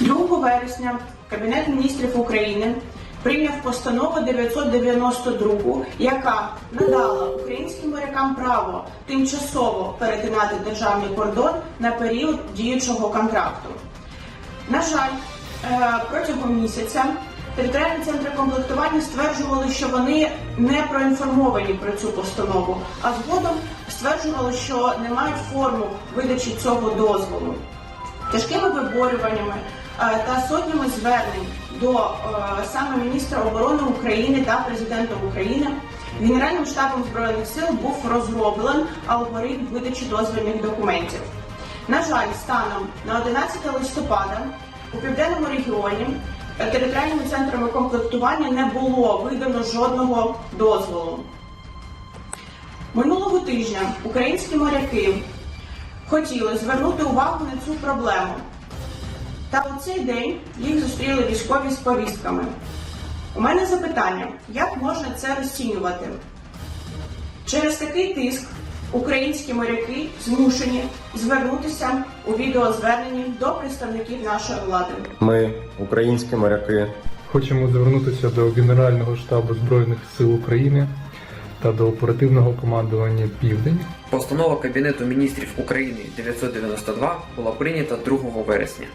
2 вересня Кабінет міністрів України прийняв постанову 992, яка надала українським морякам право тимчасово перетинати державний кордон на період діючого контракту. На жаль, е, протягом місяця територіальні центри комплектування стверджували, що вони не проінформовані про цю постанову, а згодом стверджували, що не мають форму видачі цього дозволу. Тяжкими виборюваннями та сотнями звернень до е, саме міністра оборони України та президента України Генеральним штабом збройних сил був розроблений алгоритм видачі дозвільних документів. На жаль, станом на 11 листопада у південному регіоні е, територіальними центрами комплектування не було видано жодного дозволу. Минулого тижня українські моряки хотіли звернути увагу на цю проблему. Та у цей день їх зустріли військові з повістками. У мене запитання, як можна це розцінювати? Через такий тиск українські моряки змушені звернутися у відеозверненні до представників нашої влади. Ми, українські моряки, Хочемо звернутися до Генерального штабу Збройних сил України та до оперативного командування Південь Постанова Кабінету міністрів України 992 була прийнята 2 вересня.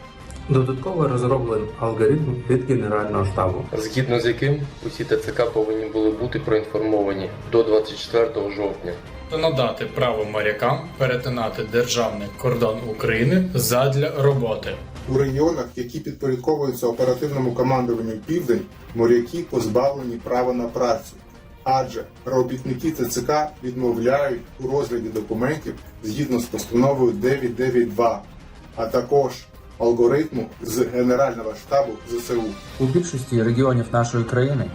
Додатково розроблений алгоритм від Генерального штабу. згідно з яким усі ТЦК повинні були бути проінформовані до 24 жовтня. та надати право морякам перетинати державний кордон України задля роботи. У регіонах, які підпорядковуються оперативному командуванню Південь, моряки позбавлені права на працю, адже робітники ТЦК відмовляють у розгляді документів згідно з постановою 992, а також алгоритму з Генерального штабу ЗСУ. У більшості регіонів нашої країни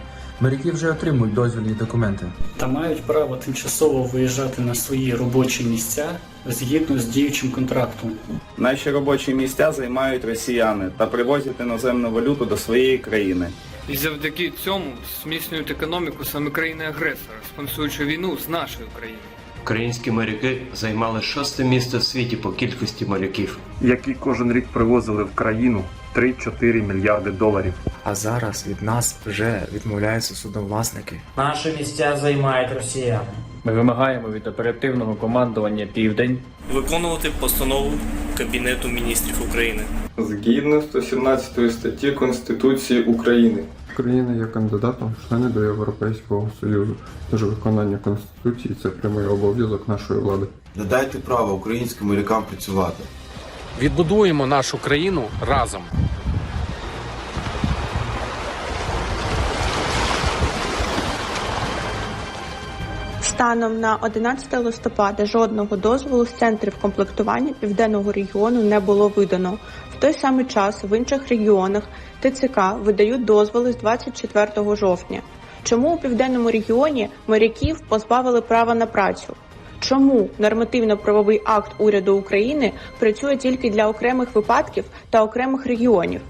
моряки вже отримують дозвільні документи. та мають право тимчасово виїжджати на свої робочі місця згідно з діючим контрактом. Наші робочі місця займають росіяни та привозять іноземну валюту до своєї країни. І завдяки цьому зміцнюють економіку саме країни-агресора, спонсуючи війну з нашої країни. Українські моряки займали шосте місце в світі по кількості моряків. Які кожен рік привозили в країну 3-4 мільярди доларів. А зараз від нас вже відмовляються судновласники. Наші місця займають росіяни. Ми вимагаємо від оперативного командування Південь виконувати постанову Кабінету міністрів України. Згідно 117 статті Конституції України. Україна є кандидатом в члени до Європейського Союзу. Тож виконання Конституції це прямий обов'язок нашої влади. Надайте право українським морякам працювати. Відбудуємо нашу країну разом. Станом на 11 листопада жодного дозволу з центрів комплектування південного регіону не було видано. В той самий час в інших регіонах ТЦК видають дозволи з 24 жовтня. Чому у південному регіоні моряків позбавили права на працю? Чому нормативно-правовий акт уряду України працює тільки для окремих випадків та окремих регіонів?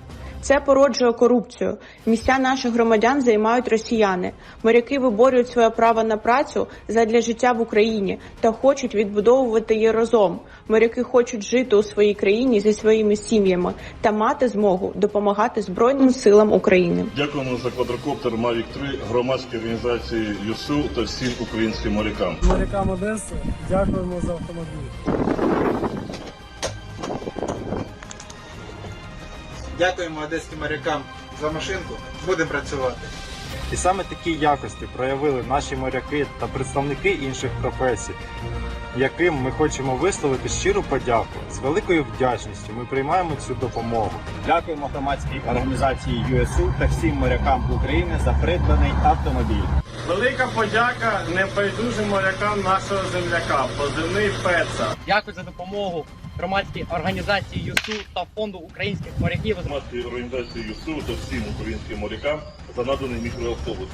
Це породжує корупцію. Місця наших громадян займають росіяни. Моряки виборюють своє право на працю задля життя в Україні та хочуть відбудовувати її разом. Моряки хочуть жити у своїй країні зі своїми сім'ями та мати змогу допомагати Збройним силам України. Дякуємо за квадрокоптер Mavic 3 громадській організації ЮСУ та всім українським морякам. Морякам Одеси дякуємо за автомобіль. Дякуємо одеським морякам за машинку. Будемо працювати. І саме такі якості проявили наші моряки та представники інших професій, яким ми хочемо висловити щиру подяку. З великою вдячністю ми приймаємо цю допомогу. Дякуємо громадській організації ЮСУ та всім морякам України за придбаний автомобіль. Велика подяка небайдужим морякам нашого земляка, позивний Пеца. Дякую за допомогу громадській організації ЮСУ та фонду українських моряків. Громадській організації ЮСУ та всім українським морякам за наданий мікроавтобус.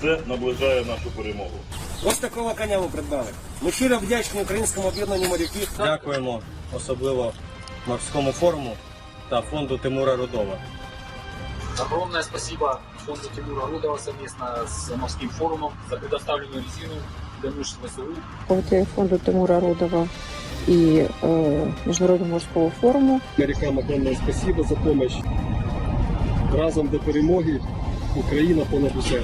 Це наближає нашу перемогу. Ось такого коня ми придбали. Ми щиро вдячні українському об'єднанню моряків. Дякуємо особливо морському форуму та фонду Тимура Рудова. Огромное спасибо фонду Тимура Рудова совместно с морским форумом за предоставленную резину для нужд ВСУ. Фонду Тимура Рудова и э, Международного морского форума. Морякам огромное спасибо за помощь. Разом до перемоги. Україна понад усе.